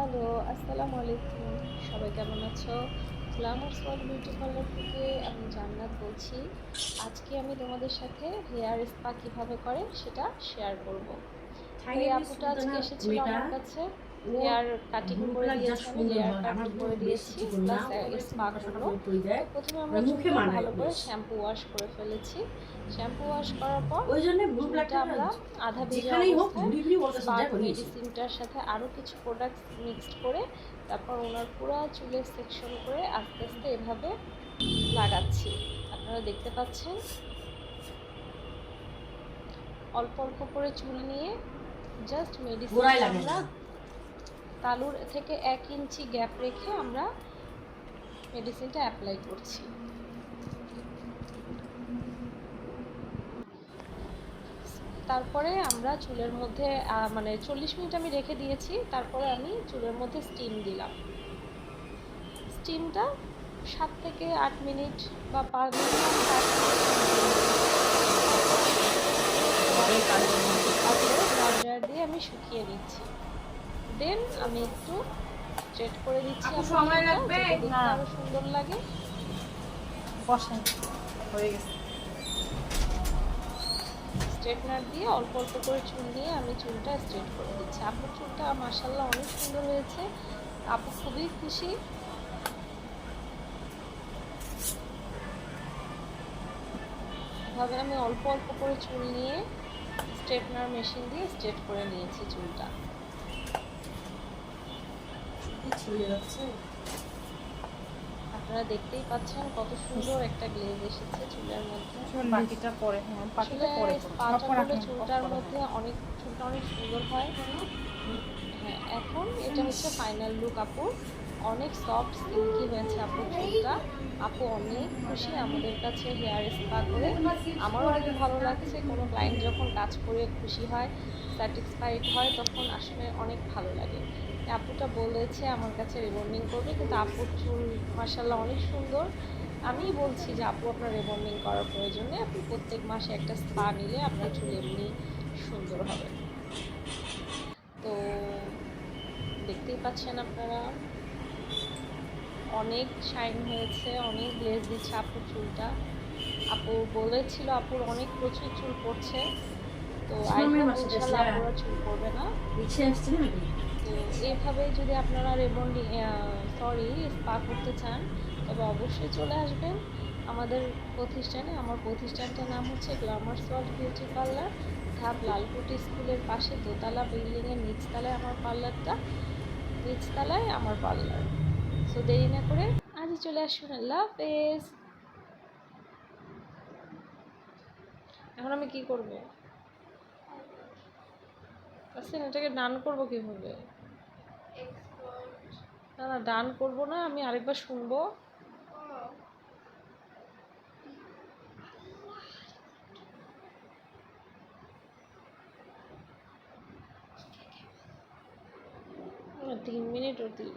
Hello আসসালামু আলাইকুম। সবাই কেমন আছো? গ্ল্যামার ওয়ার্ল্ড বিউটি পার্লার থেকে আমি জান্নাত বলছি। আজকে আমি তোমাদের সাথে হেয়ার স্পা কীভাবে করে সেটা শেয়ার করব। এই আপুটা আজকে এসেছিল আমার কাছে। হেয়ার কাটিং করে দিয়েছে হেয়ার কাটিং করে দিয়েছি প্লাস প্রথমে আমরা মুখে ভালো করে শ্যাম্পু ওয়াশ করে ফেলেছি। শ্যাম্পু ওয়াশ করার পর ওই জন্য আমরা আধা ভেজা মেডিসিনটার সাথে আরও কিছু প্রোডাক্ট মিক্সড করে তারপর ওনার পুরো চুলের সেকশন করে আস্তে আস্তে এভাবে লাগাচ্ছি। আপনারা দেখতে পাচ্ছেন। অল্প অল্প করে চুল নিয়ে জাস্ট মেডিসিন আমরা তালুর থেকে এক ইঞ্চি গ্যাপ রেখে আমরা মেডিসিনটা অ্যাপ্লাই করছি। তারপরে আমরা চুলের মধ্যে মানে চল্লিশ মিনিট আমি রেখে দিয়েছি, তারপরে আমি চুলের মধ্যে স্টিম দিলাম। স্টিমটা সাত থেকে আট মিনিট বা পাঁচ মিনিট দিয়ে আমি শুকিয়ে নিচ্ছি। দেন আমি একটু স্ট্রেট করে দিচ্ছি আপু, সময় লাগবে? না। সুন্দর লাগে। বসেন হয়ে গেছে। স্ট্রেটনার দিয়ে অল্প অল্প করে চুল নিয়ে আমি চুলটা স্ট্রেট করে দিচ্ছি। আপুর চুলটা মাসাল্লাহ অনেক সুন্দর হয়েছে। আপু খুবই খুশি। এভাবে আমি অল্প অল্প করে চুল নিয়ে স্ট্রেটনার মেশিন দিয়ে স্ট্রেট করে নিয়েছি চুলটা। ছিঁড়ে যাচ্ছে আপনারা দেখতেই পাচ্ছেন কত সুন্দর একটা গ্লেজ এসেছে চুলের মধ্যে। বাকিটা পরে হ্যাঁ বাকিটা পরে এখন চুলটার মধ্যে অনেক চুলটা অনেক সুন্দর হয়। হ্যাঁ এখন এটা হচ্ছে ফাইনাল লুক আপুর অনেক সফট সিল্কি হয়েছে আপুর চুলটা। আপু অনেক খুশি আমাদের কাছে হেয়ার স্পা করে। আমারও অনেক ভালো লাগছে। কোনো ক্লায়েন্ট যখন কাজ করে খুশি হয় স্যাটিসফাইড হয়, তখন আসলে অনেক ভালো লাগে। আপুটা বলেছে আমার কাছে রিবন্ডিং করবে, কিন্তু আপুর চুল মাসাল্লাহ অনেক সুন্দর। আমি বলছি যে আপু, আপনার রিবন্ডিং করার প্রয়োজনে আপনি প্রত্যেক মাসে একটা স্পা নিলে আপনার চুল এমনি সুন্দর হবে। তো দেখতেই পাচ্ছেন আপনারা। অনেক শাইন হয়েছে অনেক গ্লেজ দিচ্ছে আপুর চুলটা। আপু বলেছিল আপুর অনেক প্রচুর চুল পড়ছে তো আপুর চুল পড়বে না। তো এইভাবে যদি আপনারা রেবন্ডিং সরি স্পা করতে চান তবে অবশ্যই চলে আসবেন। আমাদের প্রতিষ্ঠানে আমার প্রতিষ্ঠানটার নাম হচ্ছে গ্লামার্স ওয়ার্ল্ড বিউটি পার্লার ধাপ লালকুটি স্কুলের পাশে দোতলা বিল্ডিংয়ের নিচতলায় আমার পার্লারটা নিচতলায় আমার পার্লার সো দেরি না করে আজই চলে আসুন আল্লাহ হাফেজ। এখন আমি কি করব? আচ্ছা এটাকে ডান করব কীভাবে? না না, ডান করব না, আমি আরেকবার শুনব। তিন মিনিট অতি